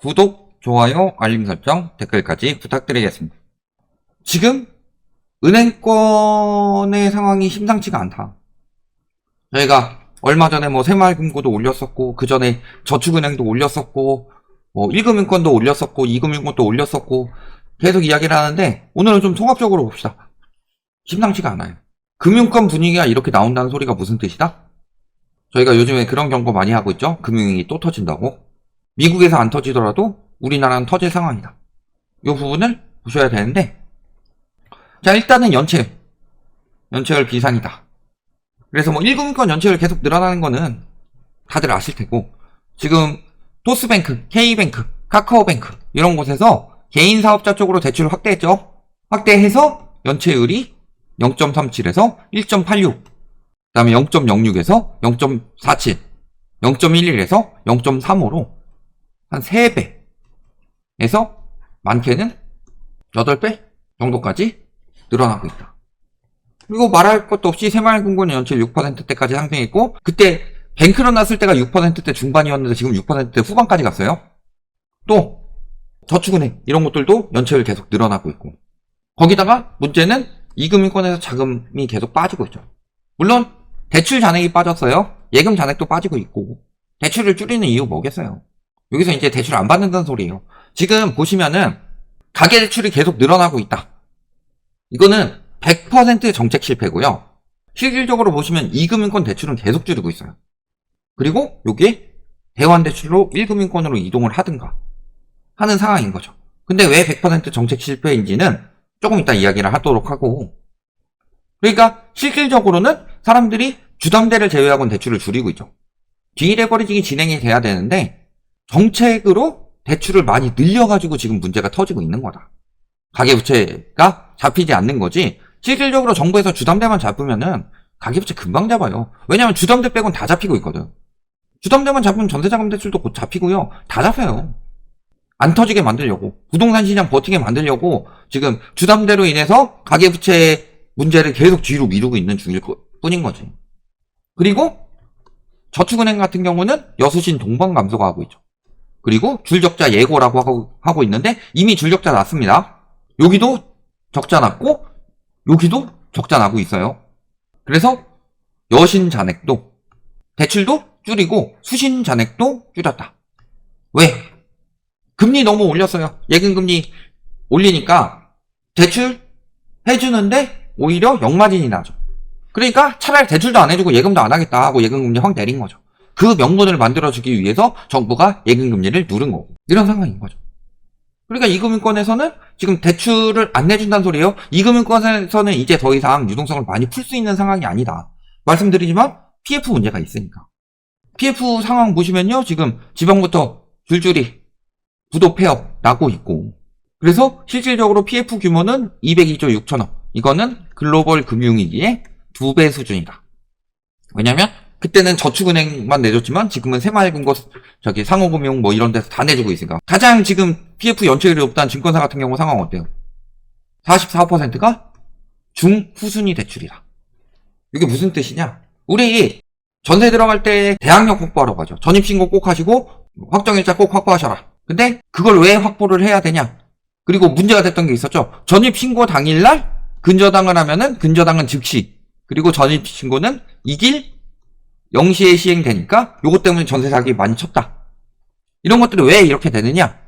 구독, 좋아요, 알림 설정, 댓글까지 부탁드리겠습니다. 지금 은행권의 상황이 심상치가 않다. 저희가 얼마 전에 뭐 새마을금고도 올렸었고 그 전에 저축은행도 올렸었고 뭐 1금융권도 올렸었고 2금융권도 올렸었고 계속 이야기를 하는데 오늘은 좀 종합적으로 봅시다. 심상치가 않아요. 금융권 분위기가 이렇게 나온다는 소리가 무슨 뜻이다? 저희가 요즘에 그런 경고 많이 하고 있죠. 금융위기 또 터진다고. 미국에서 안 터지더라도 우리나라는 터질 상황이다. 이 부분을 보셔야 되는데 자 일단은 연체율 연체율 비상이다. 그래서 뭐 1금융권 연체율 계속 늘어나는 거는 다들 아실 테고 지금 토스뱅크, K뱅크, 카카오뱅크 이런 곳에서 개인 사업자 쪽으로 대출을 확대했죠. 확대해서 연체율이 0.37에서 1.86, 그 다음에 0.06에서 0.47, 0.11에서 0.35로 한 3배에서 많게는 8배 정도까지 늘어나고 있다. 그리고 말할 것도 없이 새마을금고는 연체율 6%대까지 상승했고 그때 뱅크런 났을 때가 6%대 중반이었는데 지금 6%대 후반까지 갔어요. 또 저축은행 이런 것들도 연체율 계속 늘어나고 있고 거기다가 문제는 이금융권에서 자금이 계속 빠지고 있죠. 물론 대출 잔액이 빠졌어요. 예금 잔액도 빠지고 있고 대출을 줄이는 이유 뭐겠어요? 여기서 이제 대출 안 받는다는 소리예요. 지금 보시면은 가계 대출이 계속 늘어나고 있다. 이거는 100% 정책 실패고요. 실질적으로 보시면 2금융권 대출은 계속 줄이고 있어요. 그리고 요게 대환 대출로 1금융권으로 이동을 하든가 하는 상황인 거죠. 근데 왜 100% 정책 실패인지는 조금 이따 이야기를 하도록 하고 그러니까 실질적으로는 사람들이 주담대를 제외하고는 대출을 줄이고 있죠. 디레버리징이 진행이 돼야 되는데 정책으로 대출을 많이 늘려가지고 지금 문제가 터지고 있는 거다. 가계부채가 잡히지 않는 거지 실질적으로 정부에서 주담대만 잡으면은 가계부채 금방 잡아요. 왜냐면 주담대 빼곤 다 잡히고 있거든. 주담대만 잡으면 전세자금 대출도 곧 잡히고요. 다 잡혀요. 안 터지게 만들려고 부동산 시장 버티게 만들려고 지금 주담대로 인해서 가계부채 문제를 계속 뒤로 미루고 있는 중일 거- 뿐인 거지. 그리고 저축은행 같은 경우는 여수신 동반 감소가 하고 있죠. 그리고 줄적자 예고라고 하고, 하고 있는데 이미 줄적자 났습니다. 여기도 적자 났고 여기도 적자 나고 있어요. 그래서 여신 잔액도 대출도 줄이고 수신 잔액도 줄였다. 왜? 금리 너무 올렸어요. 예금 금리 올리니까 대출 해주는데 오히려 역마진이 나죠. 그러니까 차라리 대출도 안 해주고 예금도 안 하겠다 하고 예금 금리 확 내린 거죠. 그 명분을 만들어주기 위해서 정부가 예금 금리를 누른 거고 이런 상황인 거죠. 그러니까 이금융권에서는 지금 대출을 안 내준다는 소리예요. 이금융권에서는 이제 더 이상 유동성을 많이 풀 수 있는 상황이 아니다. 말씀드리지만 PF 문제가 있으니까. PF 상황 보시면요. 지금 지방부터 줄줄이 부도 폐업 나고 있고. 그래서 실질적으로 PF 규모는 202조 6천억. 이거는 글로벌 금융위기의 두 배 수준이다. 왜냐면 그때는 저축은행만 내줬지만 지금은 새마을금고 저기 상호금융 뭐 이런 데서 다 내주고 있으니까 가장 지금 PF 연체율이 높다는 증권사 같은 경우 상황 어때요? 44%가 중후순위 대출이다. 이게 무슨 뜻이냐? 우리 전세 들어갈 때 대학력 확보하라고 하죠. 전입신고 꼭 하시고 확정일자 꼭 확보하셔라. 근데 그걸 왜 확보를 해야 되냐? 그리고 문제가 됐던 게 있었죠. 전입신고 당일날 근저당을 하면은 근저당은 즉시 그리고 전입신고는 이길 0시에 시행되니까 요것 때문에 전세 사기 많이 쳤다. 이런 것들이 왜 이렇게 되느냐?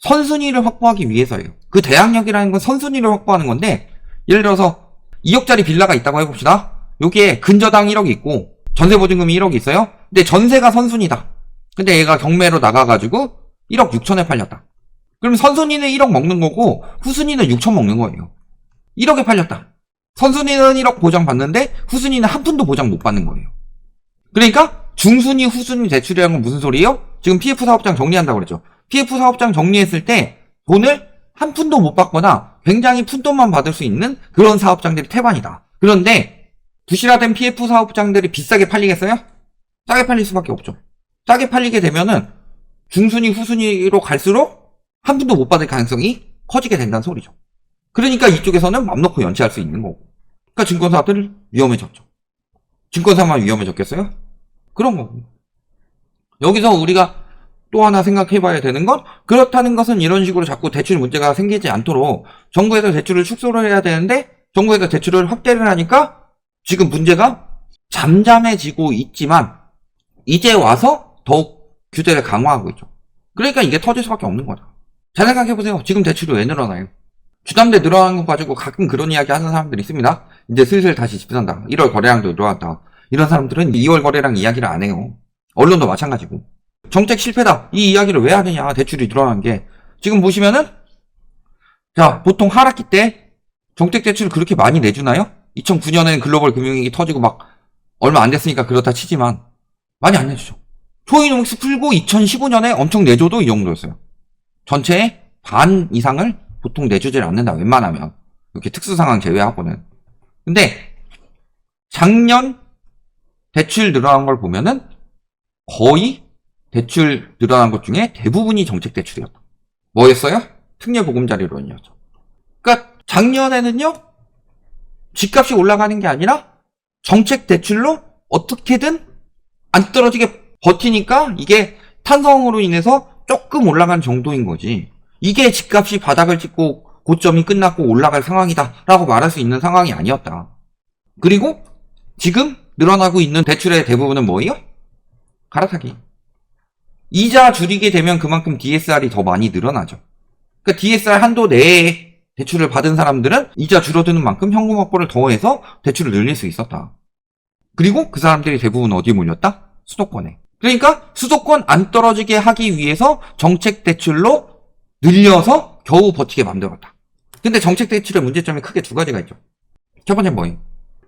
선순위를 확보하기 위해서예요. 그 대항력이라는 건 선순위를 확보하는 건데 예를 들어서 2억짜리 빌라가 있다고 해봅시다. 여기에 근저당 1억이 있고 전세보증금이 1억이 있어요. 근데 전세가 선순위다. 근데 얘가 경매로 나가가지고 1억 6천에 팔렸다. 그럼 선순위는 1억 먹는 거고 후순위는 6천 먹는 거예요. 1억에 팔렸다. 선순위는 1억 보장 받는데 후순위는 한 푼도 보장 못 받는 거예요. 그러니까 중순위, 후순위 대출이라는 건 무슨 소리예요? 지금 PF 사업장 정리한다고 그랬죠. PF 사업장 정리했을 때 돈을 한 푼도 못 받거나 굉장히 푼돈만 받을 수 있는 그런 사업장들이 태반이다. 그런데 부실화된 PF 사업장들이 비싸게 팔리겠어요? 싸게 팔릴 수밖에 없죠. 싸게 팔리게 되면은 중순위, 후순위로 갈수록 한 푼도 못 받을 가능성이 커지게 된다는 소리죠. 그러니까 이쪽에서는 맘 놓고 연체할 수 있는 거고. 그러니까 증권사들 위험해졌죠. 증권사만 위험해졌겠어요? 그런 거고. 여기서 우리가 또 하나 생각해 봐야 되는 건 그렇다는 것은 이런 식으로 자꾸 대출 문제가 생기지 않도록 정부에서 대출을 축소를 해야 되는데 정부에서 대출을 확대를 하니까 지금 문제가 잠잠해지고 있지만 이제 와서 더욱 규제를 강화하고 있죠. 그러니까 이게 터질 수밖에 없는 거죠. 잘 생각해 보세요. 지금 대출이 왜 늘어나요? 주담대 늘어나는 거 가지고 가끔 그런 이야기 하는 사람들이 있습니다. 이제 슬슬 다시 집 산다. 1월 거래량도 늘어났다. 이런 사람들은 2월 거래량 이야기를 안 해요. 언론도 마찬가지고. 정책 실패다. 이 이야기를 왜 하느냐. 대출이 늘어난 게. 지금 보시면은, 자, 보통 하락기 때 정책 대출을 그렇게 많이 내주나요? 2009년에는 글로벌 금융위기 터지고 막 얼마 안 됐으니까 그렇다 치지만 많이 안 내주죠. 초이노믹스 풀고 2015년에 엄청 내줘도 이 정도였어요. 전체의 반 이상을 보통 내주질 않는다. 웬만하면. 이렇게 특수 상황 제외하고는. 근데 작년 대출 늘어난 걸 보면은 거의 대출 늘어난 것 중에 대부분이 정책 대출이었다. 뭐였어요? 특례 보금자리론이었죠. 그러니까 작년에는요. 집값이 올라가는 게 아니라 정책 대출로 어떻게든 안 떨어지게 버티니까 이게 탄성으로 인해서 조금 올라간 정도인 거지. 이게 집값이 바닥을 찍고 고점이 끝났고 올라갈 상황이다 라고 말할 수 있는 상황이 아니었다. 그리고 지금 늘어나고 있는 대출의 대부분은 뭐예요? 갈아타기. 이자 줄이게 되면 그만큼 DSR이 더 많이 늘어나죠. 그러니까 DSR 한도 내에 대출을 받은 사람들은 이자 줄어드는 만큼 현금 확보를 더해서 대출을 늘릴 수 있었다. 그리고 그 사람들이 대부분 어디에 몰렸다? 수도권에. 그러니까 수도권 안 떨어지게 하기 위해서 정책 대출로 늘려서 겨우 버티게 만들었다. 근데 정책 대출의 문제점이 크게 두 가지가 있죠. 첫 번째 뭐예요?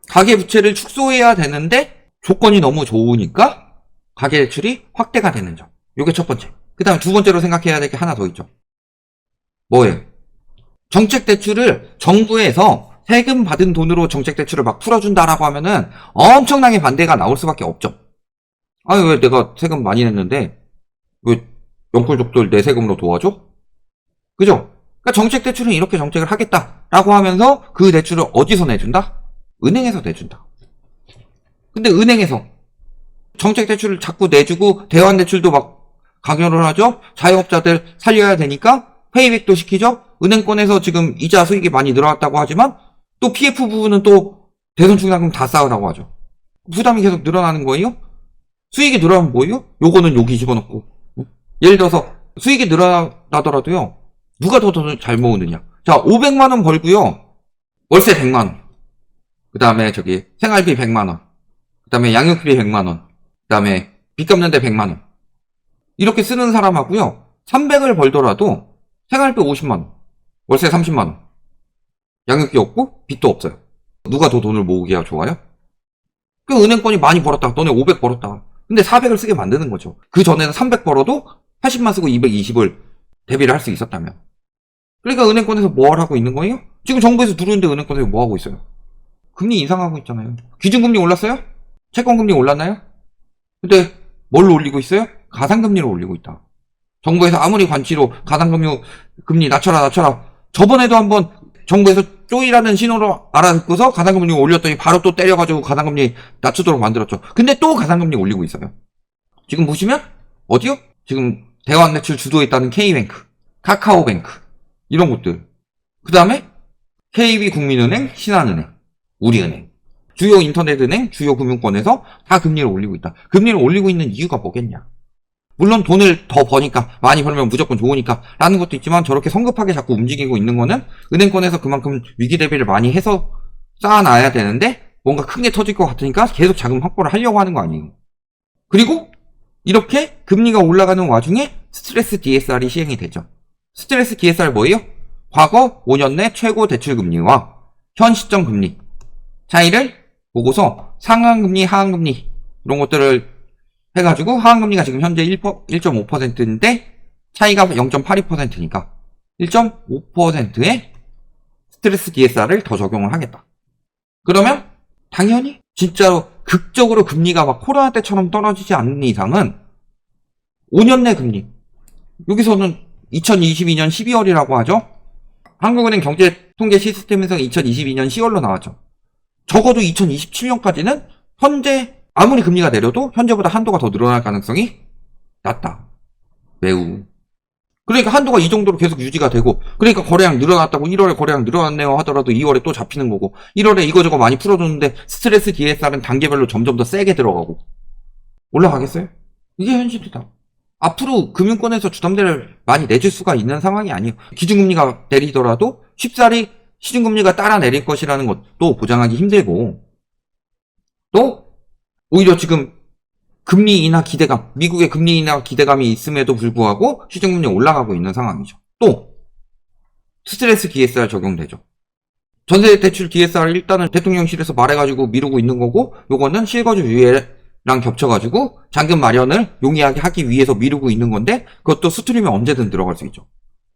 가계 부채를 축소해야 되는데 조건이 너무 좋으니까 가계 대출이 확대가 되는 점. 요게 첫 번째. 그 다음 두 번째로 생각해야 될 게 하나 더 있죠. 뭐예요? 정책 대출을 정부에서 세금 받은 돈으로 정책 대출을 막 풀어준다라고 하면은 엄청나게 반대가 나올 수밖에 없죠. 아니 왜 내가 세금 많이 냈는데 왜 영끌족들 내 세금으로 도와줘? 그죠? 그러니까 정책 대출은 이렇게 정책을 하겠다라고 하면서 그 대출을 어디서 내준다? 은행에서 내준다. 근데 은행에서 정책 대출을 자꾸 내주고 대환 대출도 막 강요를 하죠. 자영업자들 살려야 되니까 페이백도 시키죠. 은행권에서 지금 이자 수익이 많이 늘어났다고 하지만 또 PF 부분은 또 대손 충당금 다 쌓으라고 하죠. 부담이 계속 늘어나는 거예요. 수익이 늘어나면 뭐예요? 요거는 여기 집어넣고. 예를 들어서 수익이 늘어나더라도요. 누가 더 잘 모으느냐. 자, 500만원 벌고요. 월세 100만원. 그 다음에 저기 생활비 100만원. 그 다음에 양육비 100만원. 그 다음에 빚 갚는데 100만원. 이렇게 쓰는 사람하고요. 300을 벌더라도 생활비 50만원. 월세 30만원. 양육비 없고 빚도 없어요. 누가 더 돈을 모으기가 좋아요? 그 은행권이 많이 벌었다. 너네 500 벌었다. 근데 400을 쓰게 만드는 거죠. 그 전에는 300 벌어도 80만 쓰고 220을 대비를 할 수 있었다면. 그러니까 은행권에서 뭘 하고 있는 거예요? 지금 정부에서 들어오는데 은행권에서 뭐 하고 있어요? 금리 인상하고 있잖아요. 기준금리 올랐어요? 채권금리 올랐나요? 근데 뭘로 올리고 있어요? 가상금리로 올리고 있다. 정부에서 아무리 관치로 가상금리 금리 낮춰라 낮춰라. 저번에도 한번 정부에서 쪼이라는 신호로 알아듣고서 가상금리 올렸더니 바로 또 때려가지고 가상금리 낮추도록 만들었죠. 근데 또 가상금리 올리고 있어요. 지금 보시면 어디요? 지금 대환 매출 주도에 있다는 K뱅크, 카카오뱅크 이런 곳들. 그 다음에 KB국민은행, 신한은행, 우리은행, 주요 인터넷은행, 주요 금융권에서 다 금리를 올리고 있다. 금리를 올리고 있는 이유가 뭐겠냐? 물론 돈을 더 버니까 많이 벌면 무조건 좋으니까 라는 것도 있지만 저렇게 성급하게 자꾸 움직이고 있는 거는 은행권에서 그만큼 위기 대비를 많이 해서 쌓아놔야 되는데 뭔가 크게 터질 것 같으니까 계속 자금 확보를 하려고 하는 거 아니에요. 그리고 이렇게 금리가 올라가는 와중에 스트레스 DSR이 시행이 되죠. 스트레스 DSR 뭐예요? 과거 5년 내 최고 대출 금리와 현 시점 금리 차이를 보고서 상한금리, 하한금리 이런 것들을 해가지고 하한금리가 지금 현재 1.5%인데 차이가 0.82%니까 1.5%의 스트레스 DSR을 더 적용을 하겠다. 그러면 당연히 진짜로 극적으로 금리가 막 코로나 때처럼 떨어지지 않는 이상은 5년 내 금리 여기서는 2022년 12월이라고 하죠. 한국은행 경제통계 시스템에서 2022년 10월로 나왔죠. 적어도 2027년까지는 현재 아무리 금리가 내려도 현재보다 한도가 더 늘어날 가능성이 낮다. 매우. 그러니까 한도가 이 정도로 계속 유지가 되고, 그러니까 거래량 늘어났다고 1월에 거래량 늘어났네요 하더라도 2월에 또 잡히는 거고, 1월에 이거저거 많이 풀어줬는데 스트레스 DSR은 단계별로 점점 더 세게 들어가고, 올라가겠어요? 이게 현실이다. 앞으로 금융권에서 주담대를 많이 내줄 수가 있는 상황이 아니에요. 기준금리가 내리더라도 쉽사리 시중금리가 따라 내릴 것이라는 것도 보장하기 힘들고, 또, 오히려 지금 금리 인하 기대감, 미국의 금리 인하 기대감이 있음에도 불구하고 시중금리 올라가고 있는 상황이죠. 또, 스트레스 DSR 적용되죠. 전세 대출 DSR 일단은 대통령실에서 말해가지고 미루고 있는 거고, 요거는 실거주 유예 랑 겹쳐가지고 잔금 마련을 용이하게 하기 위해서 미루고 있는 건데, 그것도 수틀이면 언제든 들어갈 수 있죠.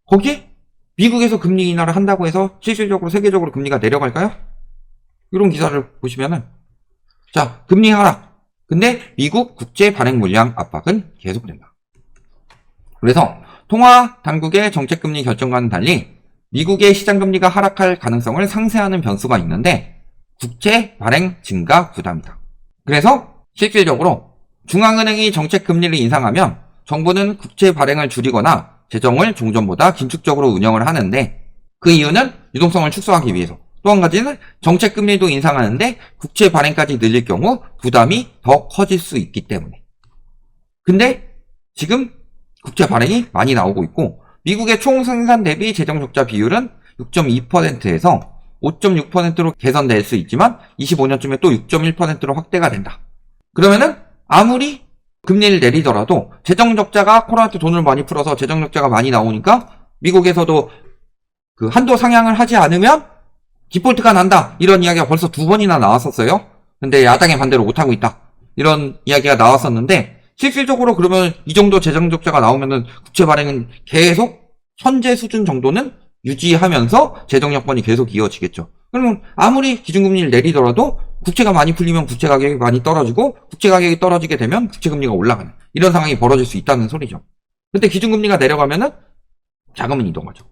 거기에 미국에서 금리 인하를 한다고 해서 실질적으로 세계적으로 금리가 내려갈까요? 이런 기사를 보시면은, 자, 금리 하락. 근데 미국 국제 발행 물량 압박은 계속된다. 그래서 통화 당국의 정책 금리 결정과는 달리 미국의 시장 금리가 하락할 가능성을 상쇄하는 변수가 있는데 국채 발행 증가 부담이다. 그래서 실질적으로 중앙은행이 정책 금리를 인상하면 정부는 국채 발행을 줄이거나 재정을 종전보다 긴축적으로 운영을 하는데 그 이유는 유동성을 축소하기 위해서 또 한 가지는 정책 금리도 인상하는데 국채 발행까지 늘릴 경우 부담이 더 커질 수 있기 때문에. 근데 지금 국채 발행이 많이 나오고 있고 미국의 총 생산 대비 재정 적자 비율은 6.2%에서 5.6%로 개선될 수 있지만 25년쯤에 또 6.1%로 확대가 된다. 그러면은 아무리 금리를 내리더라도 재정 적자가 코로나 때 돈을 많이 풀어서 재정 적자가 많이 나오니까 미국에서도 그 한도 상향을 하지 않으면 디폴트가 난다. 이런 이야기가 벌써 두 번이나 나왔었어요. 근데 야당의 반대로 못 하고 있다. 이런 이야기가 나왔었는데, 실질적으로 그러면 이 정도 재정 적자가 나오면은 국채 발행은 계속 현재 수준 정도는 유지하면서 재정 여건이 계속 이어지겠죠. 그러면 아무리 기준금리를 내리더라도 국채가 많이 풀리면 국채 가격이 많이 떨어지고 국채 가격이 떨어지게 되면 국채 금리가 올라가는 이런 상황이 벌어질 수 있다는 소리죠. 근데 기준금리가 내려가면은 자금은 이동하죠.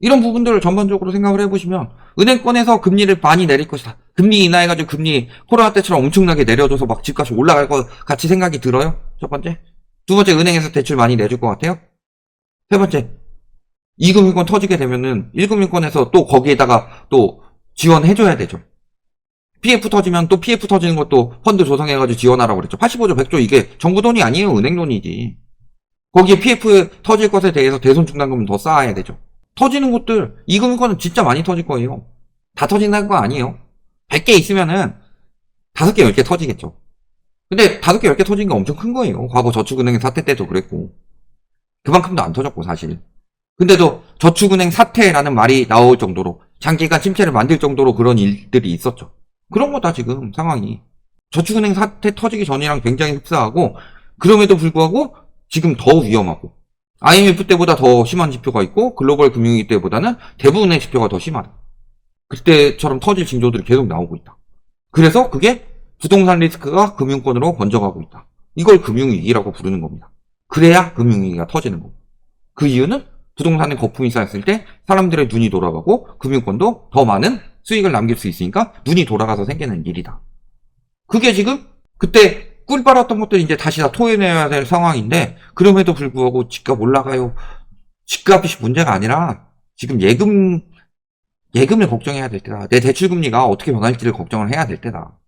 이런 부분들을 전반적으로 생각을 해보시면 은행권에서 금리를 많이 내릴 것이다. 금리 인하해가지고 금리 코로나 때처럼 엄청나게 내려줘서 막 집값이 올라갈 것 같이 생각이 들어요. 첫 번째. 두 번째 은행에서 대출 많이 내줄 것 같아요. 세 번째. 2금융권 터지게 되면은 1금융권에서 또 거기에다가 또 지원해줘야 되죠. PF 터지면 또 PF 터지는 것도 펀드 조성해가지고 지원하라고 그랬죠. 85조, 100조 이게 정부 돈이 아니에요. 은행 돈이지. 거기에 PF 터질 것에 대해서 대손 충당금은 더 쌓아야 되죠. 터지는 곳들, 이금융권은 진짜 많이 터질 거예요. 다 터진다는 거 아니에요. 100개 있으면은 5개, 10개 터지겠죠. 근데 5개, 10개 터진 게 엄청 큰 거예요. 과거 저축은행 사태 때도 그랬고. 그만큼도 안 터졌고, 사실. 근데도 저축은행 사태라는 말이 나올 정도로, 장기간 침체를 만들 정도로 그런 일들이 있었죠. 그런 거다, 지금, 상황이. 저축은행 사태 터지기 전이랑 굉장히 흡사하고, 그럼에도 불구하고, 지금 더 위험하고, IMF 때보다 더 심한 지표가 있고 글로벌 금융위기 때보다는 대부분의 지표가 더 심하다. 그때처럼 터질 징조들이 계속 나오고 있다. 그래서 그게 부동산 리스크가 금융권으로 번져가고 있다. 이걸 금융위기라고 부르는 겁니다. 그래야 금융위기가 터지는 거고. 그 이유는 부동산에 거품이 쌓였을 때 사람들의 눈이 돌아가고 금융권도 더 많은 수익을 남길 수 있으니까 눈이 돌아가서 생기는 일이다. 그게 지금 그때 꿀 빨았던 것들 이제 다시 다 토해내야 될 상황인데 그럼에도 불구하고 집값 올라가요. 집값이 문제가 아니라 지금 예금 예금을 걱정해야 될 때다. 내 대출 금리가 어떻게 변할지를 걱정을 해야 될 때다.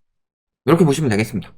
이렇게 보시면 되겠습니다.